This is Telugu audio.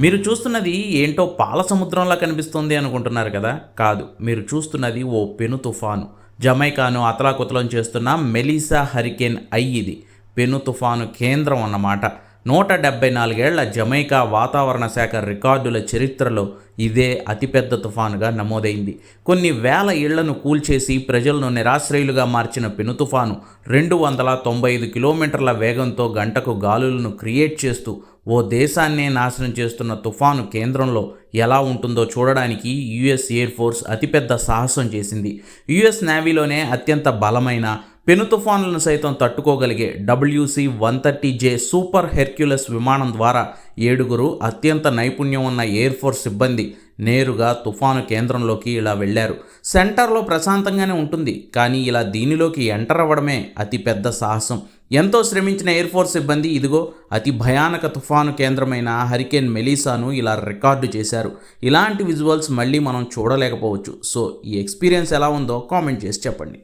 మీరు చూస్తున్నది ఏంటో పాల సముద్రంలా కనిపిస్తుంది అనుకుంటున్నారు కదా? కాదు మీరు చూస్తున్నది ఓ పెను తుఫాను. జమైకాను అతలాకుతలం చేస్తున్న మెలీసా హరికేన్ ఐ ఇది పెను తుఫాను కేంద్రం అన్నమాట. నూట డెబ్బై నాలుగేళ్ళ జమైకా వాతావరణ శాఖ రికార్డుల చరిత్రలో ఇదే అతిపెద్ద తుఫానుగా నమోదైంది. కొన్ని వేల ఇళ్ళను కూల్చేసి ప్రజలను నిరాశ్రయులుగా మార్చిన పెను తుఫాను రెండు వందల తొంభై ఐదు కిలోమీటర్ల వేగంతో గంటకు గాలులను క్రియేట్ చేస్తూ ఓ దేశాన్నే నాశనం చేస్తున్న తుఫాను కేంద్రంలో ఎలా ఉంటుందో చూడడానికి యుఎస్ ఎయిర్ ఫోర్స్ అతిపెద్ద సాహసం చేసింది. యుఎస్ నేవీలోనే అత్యంత బలమైన పెను తుఫానులను సైతం తట్టుకోగలిగే WC one thirty J super Hercules విమానం ద్వారా ఏడుగురు అత్యంత నైపుణ్యం ఉన్న ఎయిర్ ఫోర్స్ సిబ్బంది నేరుగా తుఫాను కేంద్రంలోకి ఇలా వెళ్ళారు. సెంటర్లో ప్రశాంతంగానే ఉంటుంది కానీ ఇలా దీనిలోకి ఎంటర్ అవ్వడమే అతి పెద్ద సాహసం. ఎంతో శ్రమించిన ఎయిర్ ఫోర్స్ సిబ్బంది ఇదిగో అతి భయానక తుఫాను కేంద్రమైన హరికేన్ మెలీసాను ఇలా రికార్డు చేశారు. ఇలాంటి విజువల్స్ మళ్ళీ మనం చూడలేకపోవచ్చు. సో ఈ ఎక్స్పీరియన్స్ ఎలా ఉందో కామెంట్ చేసి చెప్పండి.